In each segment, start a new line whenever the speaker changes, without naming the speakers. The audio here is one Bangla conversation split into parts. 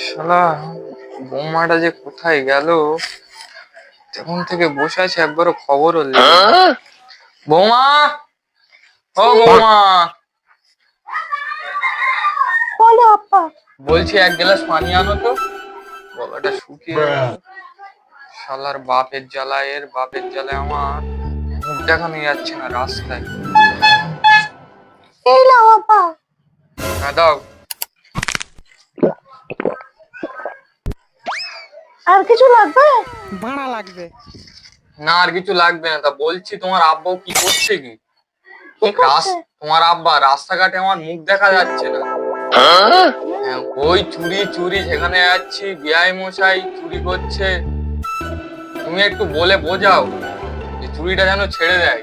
শালা বৌমাটা যে কোথায় গেল? তখন থেকে বসে আছে একবারও খবরও নেই বৌমা! ও বৌমা!
বলো আপা
বলছি এক গ্লাস পানি আনো তো। গলাটা শুকিয়ে শালার বাপের জ্বালা এর বাপের জ্বালায় আমার মুখ দেখানো যাচ্ছে না রাস্তায়।
এই আপা
হ্যাঁ দাও।
আর কিছু লাগবে?
ভাড়া লাগবে।
না আর কিছু লাগবে না তা বলছি তোমার আব্বাও কি করছে কি? তোমার আব্বা রাস্তাঘাটে আমার মুখ দেখা যাচ্ছে না। হ্যাঁ, ওই চুরি চুরি যেখানে যাচ্ছি বিআই মশাই চুরি করছে। তুমি একটু বলে বোঝাও যে চুরিটা যেন ছেড়ে দেয়।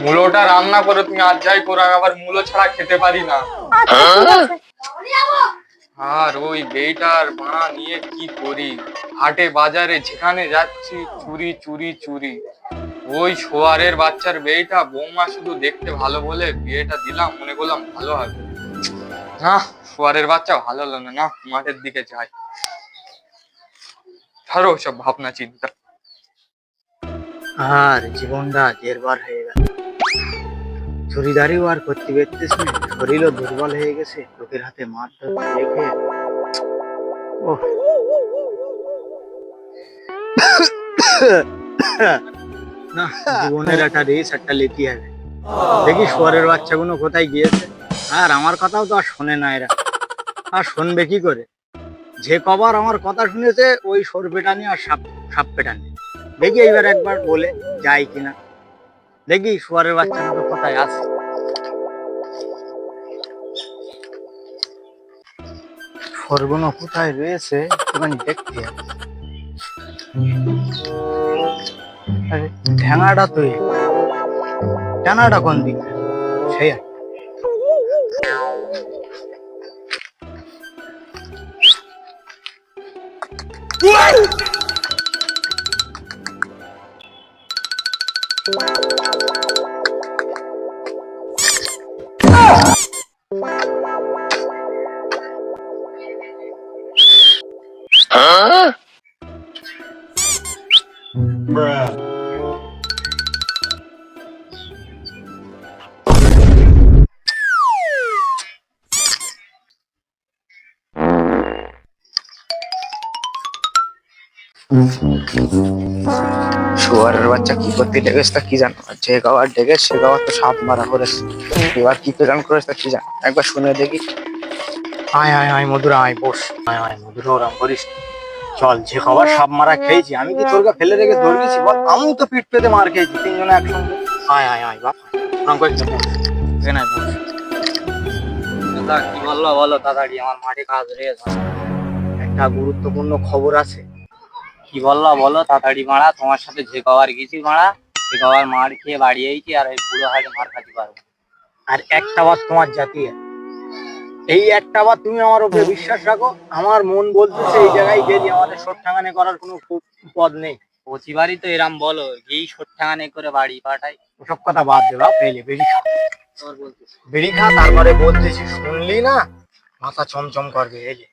মূলোটা রান্না করে তুমি আজ যাই করো আমি আবার মূলো ছাড়া খেতে পারি না।
আচ্ছা আছে।
আর ওই বেটার বাড়া নিয়ে কি করি? হাটে বাজারে যেখানে যাচ্ছি চুরি চুরি চুরি। ওই সোয়ারের বাচ্চার বেইটা বৌমা শুধু দেখতে ভালো বলে বিয়েটা দিলাম মনে করলাম ভালো হবে। না সোয়ারের বাচ্চা ভালো হলো না না মাঠের দিকে যাই। ধরো সব ভাবনা চিন্তা।
আর জীবনটা জেরবার হয়ে চুরিদারিও আর করতে পারতিস না। শরীরও দুর্বল হয়ে গেছে, লোকের হাতে মার ধর রেখে ও না, জীবনের একটা রেস একটা লেতি হবে। দেখি শুয়ারের বাচ্চাগুলো কোথায় গিয়েছে। আর আমার কথাও তো আর শোনে না এরা। আর শুনবে কি করে? যে কবার আমার কথা শুনেছে, ওই সর পেটানি আর সাপ সাপ পেটানি দেখি এইবার একবার বলে যাই কিনা। দেখি শুয়ারের বাচ্চাটা তো কোথায় আছে সরগুলো কোথায় রয়েছে একটুখানি দেখতে। আরে ঠ্যাঙাটা তো এই। ঠ্যাঙাটা কোন দিকে সেই আর। শুয়ারের বাচ্চা কি করতে লেগেছে তা কি জানো? যে গাওয়ার ডেকে সে গাওয়ার তো সাপ মারা করেছে। এবার কি প্ল্যান করেছে তা কি জানো? একবার শুনে দেখি। আয় আয় আয় মধুরা আয় বস। আয় আয় মধুরা ওরাম করিস চল যে খাবার সাপ মারা খেয়েছি আমি কি তোর ফেলে রেখে দৌড়েছি বল আমিও তো পিঠ পেতে মার খেয়েছি তিনজনে একসঙ্গে। আয় আয় আয় বাপ। ওরাম করিস না, বস। এখানে বস। দাদা কি বলল? বলো তাড়াতাড়ি আমার মাঠে কাজ রয়েছে একটা গুরুত্বপূর্ণ খবর আছে। কি বলল? বলো তাড়াতাড়ি মারা তোমার সাথে যে কবার গেছি মারা সে কবার মার খেয়ে বাড়ি আইছি আর এই বুড়ো হাড়ে মার খাতে পারব আর একটা বার তোমার জাতি এই একটা বার তুমি আমার উপরে বিশ্বাস রাখো আমার মন বলতেছে এই জায়গায় গেলি আমাদের সট্টাঙ্গানে করার কোনো পদ নেই। প্রতিবারই তো এরাম বলো এই সট্টাঙ্গানে করে বাড়ি পাঠাই। ওসব কথা বাদ দেবা পেলে বেরি খা। বেরি খা তারপরে বলতেছি শুনলি না? মাথা চমচম করবে এলে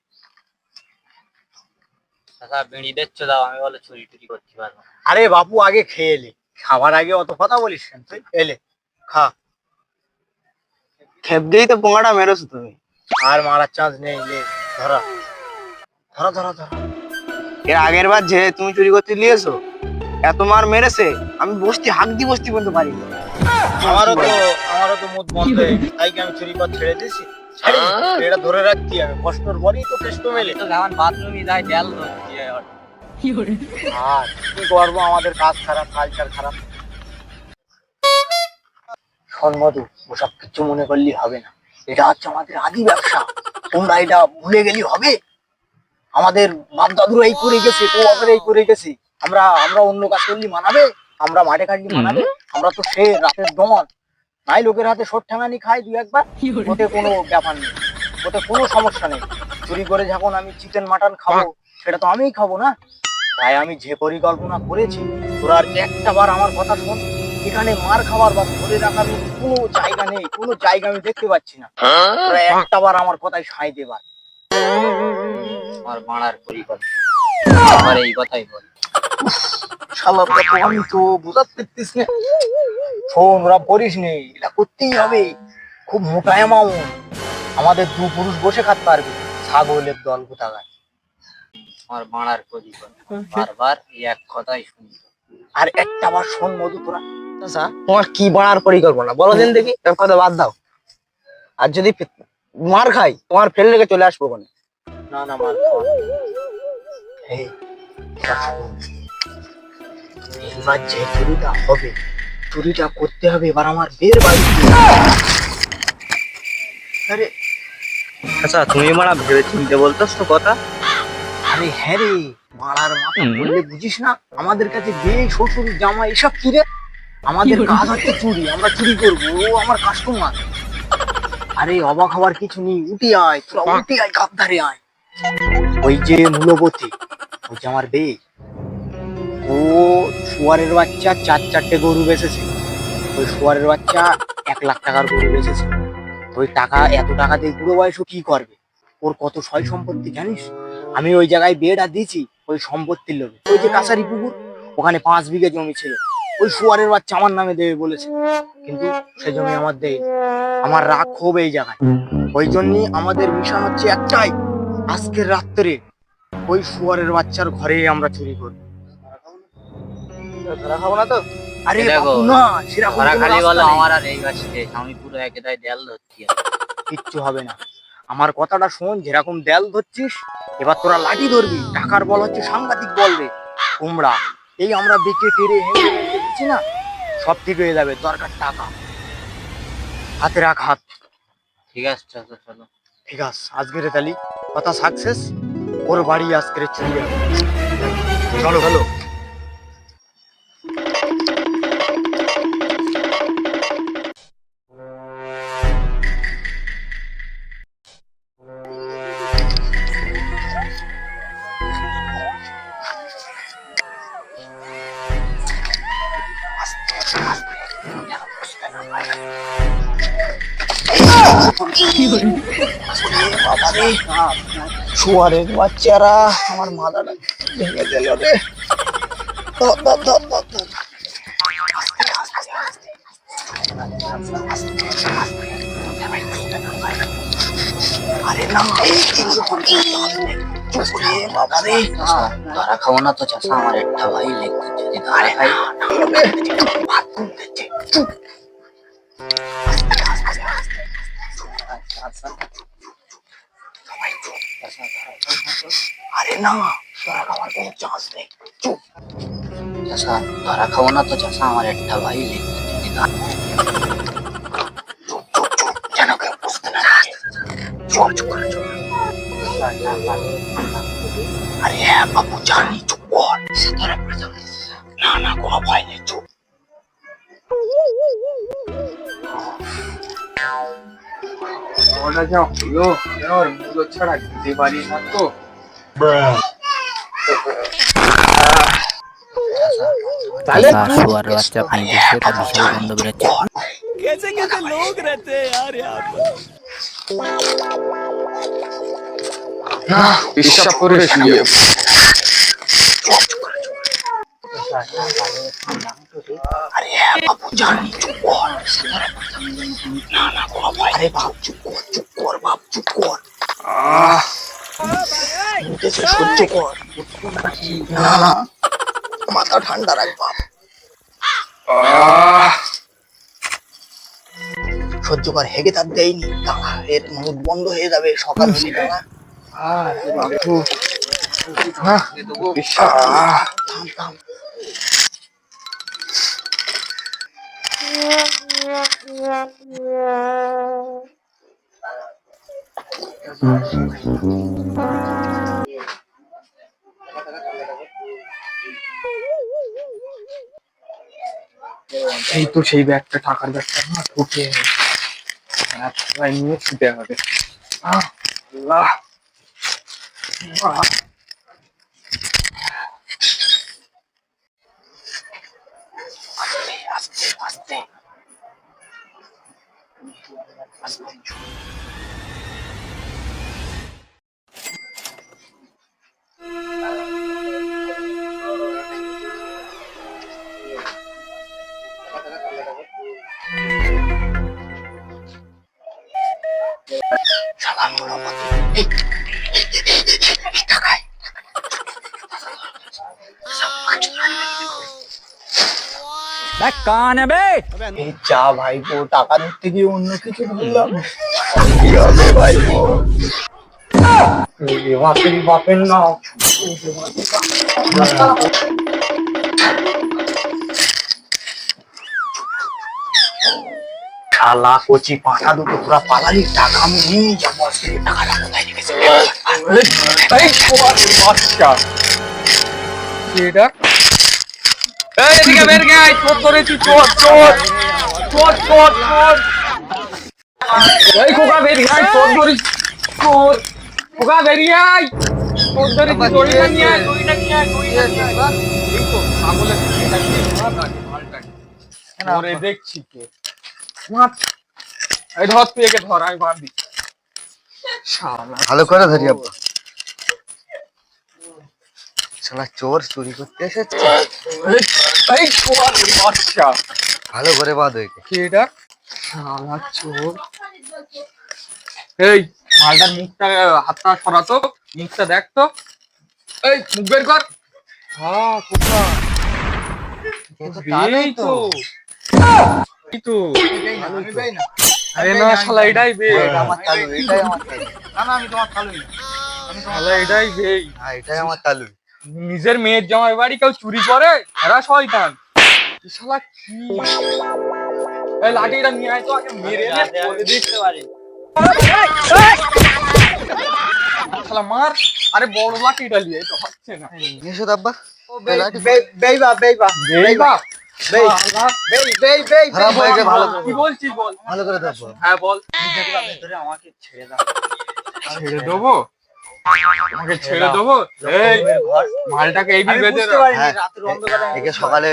দাদা বিড়ি দিচ্ছ দাও আমি বলে চুরি টুরি করতে পারব।
আরে বাপু আগে খেয়ে এলে খাবার আগে অত কথা বলিস তুই এলে খা।
খেপদেই তো পোঙাটা মেরেছো তুমি।
আর মারার চান্স নেই লে ধরা। ধরা ধরা ধরা।
এর আগের বার যে তুমি চুরি করতে নিয়েছো এত মার মেরেছে আমি বসতি হাক দি বসতি বলতে পারি না।
আমারও তো আমারও তো মুখ বন্ধ হয়ে গেছে। তাই কি আমি চুরি কর ছেড়ে দিয়েছি? এটা ধরে রাখতে আমি। কষ্টর পরেই তো কেষ্ট মেলে।
তো যেমন বাথরুমে যাই দেয়াল ধরছি।
আর কি করব আমাদের কাজ খারাপ কালচার খারাপ। ওসব কিছু মনে করলে হবে না। এটা হচ্ছে আমাদের আদি ব্যবসা। তোমরা এটা ভুলে গেলি হবে। আমাদের বাপ দাদুরা এই করে গেছে ও বাপের এই করে গেছে। আমরা আমরা অন্য কাজ করলি মানাবে আমরা মাঠে কাটলি মানাবে। আমরা তো সে রাতের দমন। নাই লোকের হাতে সর ঠেঙানি খাই দুই একবার। ওতে কোনো ব্যাপার নেই। ওতে কোনো সমস্যা নেই। চুরি করে যখন আমি চিকেন মাটন খাব সেটা তো আমিই খাব না। তাই আমি যে পরিকল্পনা করেছি তোরা আর একটা বার আমার কথা শোন। এখানে মার খাবার বা ধরে রাখার কোনো জায়গা নেই কোনো জায়গা আমি দেখতে পাচ্ছি না। তোরা একটা বার আমার কথায় সাই দেবার
আমার বাড়ার পরিকল্পনা। আমার এই কথাই বল।
শালা আমি তো বুঝাতে পারতিস না। শোন ওরা করিস নে এটা করতেই হবে। খুব মোটা অ্যামাউন্ট আমাদের দু পুরুষ বসে খাতে পারবে। ছাগলের দল কোথাকার।
আমার বাড়ার পরিকল্পনা বারবার এই এক কথাই শুনি।
আর একটা বার শোন মধু তোরা আচ্ছা তোমার কি বাড়ার পরিকল্পনা? বলো দিন দেখি কথা বাদ দাও। আর যদি মার খাই তোমার ফেল রেখে চলে আসব ওখানে না না মার। এবার যে চুরিটা হবে চুরিটা করতে হবে এবার আমার বের বাড়ি আরে
আচ্ছা তুমি মারা ভেবে চিনতে বলতো তো কথা?
আরে হ্যাঁ রে মারার মাথা বললে বুঝিস না? আমাদের কাছে বিয়ে শ্বশুর জামা এসব কি রে? আমাদের কাজ হচ্ছে চুরি আমরা চুরি করব ও আমার কাস্টমার আরে অবাক হওয়ার কিছু নেই উঠে আয় তোরা উঠে আয় কাপধারে আয়। ওই যে মূলবতী ওই যে আমার বে ও শুয়ারের বাচ্চা চার চারটে গরু বেচেছে। ওই শুয়ারের বাচ্চা এক লাখ টাকার গরু বেচেছে। ওই টাকা এত টাকা দিয়ে বুড়ো বয়সও কি করবে? ওর কত সয় সম্পত্তি জানিস? আমি ওই জায়গায় বিয়েটা দিয়েছি ওই সম্পত্তির লোভে। ওই যে কাছারি পুকুর ওখানে পাঁচ বিঘা জমি ছিল। ওই শুয়ারের বাচ্চা আমার নামে দেবে বলেছে। কিন্তু সে জমি আমার দেয় আমার রাগ ক্ষোভ এই জায়গায়। ওই জন্যই আমাদের মিশন হচ্ছে একটাই আজকের রাত্রে ওই শুয়ারের বাচ্চার ঘরে আমরা চুরি করি। ধরা খাব না তো? আরে সেরকম।
আমার আর এই আমি পুরো একেদায় দেয়াল ধরছি।
কিচ্ছু হবে না। আমার কথাটা শোন যেরকম দেল ধরছিস এবার তোরা লাঠি ধরবি টাকার বল হচ্ছে সাংঘাতিক বল রে। কুমড়া এই আমরা বেঁকে টেরে হেঁটে দিচ্ছি না? সব ঠিক হয়ে যাবে দরকার টাকা। হাতে রাখ হাত।
ঠিক আছে চলো চলো।
ঠিক আছে আজকের তালি। কথা সাকসেস ওর বাড়ি আজকের হবে। চলো চলো। বাবারে শুয়ারের বাচ্চারা আমার মাথাটা ভেঙে দিল রে। আরে না বাবারে
ধরা খাব না তো চাষা আমার একটা ভাই লেখছে যদি ধরা খাই
ভাত চুপ আরে না তোরা আমার কোনো চান্স নেই চুপ
চাষা ধরা খাব না তো চাষা আমার একটা ভাই লেখছে
যা হলো যেন ওর মুলো ছাড়া দিতে পারি না তো
চাষা শুয়ার বাচ্চা আপনি দেখে এটা বিশাল গন্ধ বেরোচ্ছে
कैसे कैसे लोग रहते हैं यार यहाँ पर
আরে হ্যাঁ বাবু জানি চুপ কর। না না নেই বাপ চুপ কর চুপ কর বাপ চুপ কর। সহ্য কর। মাথা ঠান্ডা রাখ বাপ। সহ্য কর হেগে তার দেয়নি। দাঁড়া, এর মুখ বন্ধ হয়ে যাবে সকাল হলে দাঁড়া।
আরে বাবু না
থাম থাম।
এই তো সেই ব্যাগটা টাকার ব্যাগটা না ঢুকে নিয়ে ছুটে হবে আহ
টাকা নেবে?
যা ভাই ভাইপো টাকা ধরতে গিয়ে অন্য কিছু বললাম।
কি
হবে কচি পাঠা দুটো পুরা পালালি টাকা আমি নিয়ে যাব
টাকা এটা? এদিকে বের গে আয় চোর চোর চোর চোর চোর চোর। খোকা বেরিয়ে আয় চোর চোর। খোকা বেরিয়ে আয় চোর ধরেছি দড়িটা নিয়ে আয় দড়িটা নিয়ে আয় দড়িটা নিয়ে তো দেখছি কে। ধর, তুই একে ধর, আমি বাঁধি
ভালো করে ধরি, আব্বা। শালা চোর চুরি করতে এসেছে?
এই বাচ্চা।
ভালো করে একে
কে এটা? শালা চোর। এই মালটার মুখটা হাতটা সরাতো মুখটা দেখ তো। এই মুখ বের কর। হ্যাঁ কোথা এই তো। এই তো। আরে না শালা এটাই বে।
আমার তালু এটাই আমার তালু।
না না আমি তোমার তালু শালা এটাই বে।
এটাই আমার
নিজের মেয়ের জামাই বাড়ি কেউ চুরি করে? এরা শয়তান। শালা কি? এই লাঠিটা নিয়ে আয় তো আগে মেরে নে, পরে দেখতে পারি। শালা মার আরে বড় লাঠিটা নিয়ে তো হচ্ছে না।
এসো আব্বা।
বেইবা বেইবা
ভালো করে
বল?
ধরবো
হ্যাঁ বল। ছেড়ে দেবো? আমাকে ছেড়ে দেবো এই মালটাকে এই বেঁধে দাও
হ্যাঁ, একে সকালে।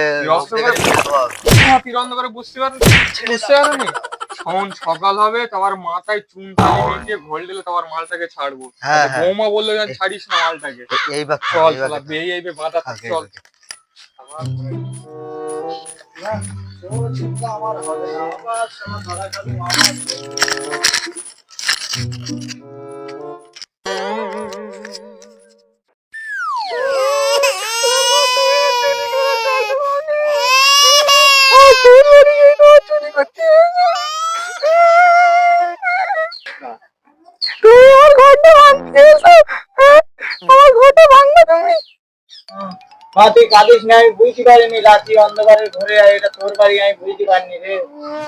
রাতের অন্ধকারে বুঝতে পারেন বুঝতে পারেনি শোন সকাল হবে তোমার মাথায় চুন কালি মেখে ঘোল দিলে তোমার মালটাকে ছাড়বো
হ্যাঁ, হ্যাঁ।
বৌমা বলল যেন ছাড়িস না মালটাকে
এইবার থাক,
চল শালা। বেয়ে আইবে বাঁধা থাক
থাকে,
চল
থাকে।
তুমি
মা তুই কাঁদিস না আমি বুঝতে পারিনি রাত্রি অন্ধকারে ঘরে এটা তোর বাড়ি আমি বুঝতে পারিনি রে।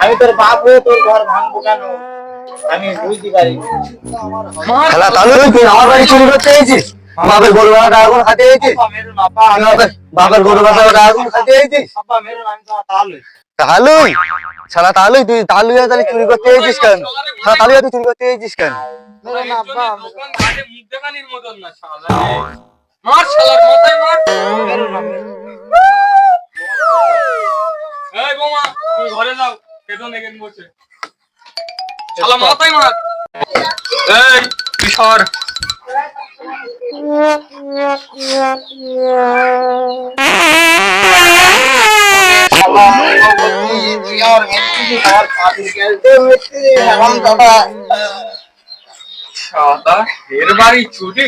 আমি তোর বাপ হয়ে তোর ঘর ভাঙবো কেন? আমি বুঝতে পারিনি।
শালা তালু তুই আমার বাড়ি চুরি করতে এসেছিস? বাপের গরু খাতে এসেছিস? বাপের গরু বাঁধা আগুন খাতে এসেছিস?
তাহলে
শালা তুই তাহলে চুরি করতে এসেছিস কেন? শালা তুই চুরি করতে এসেছিস কেন?
মুখ দেখানির মতন না শালা। মার শালার মাথায় মার। এই বোমা তুমি ঘরে যাও পেতন এখানে বসে। শালা মাথায় মার। এই তুই
আমার পাতিল খেলতে মিস্ত্রি এখন দাদা
শালা এর বাড়ি চুরি।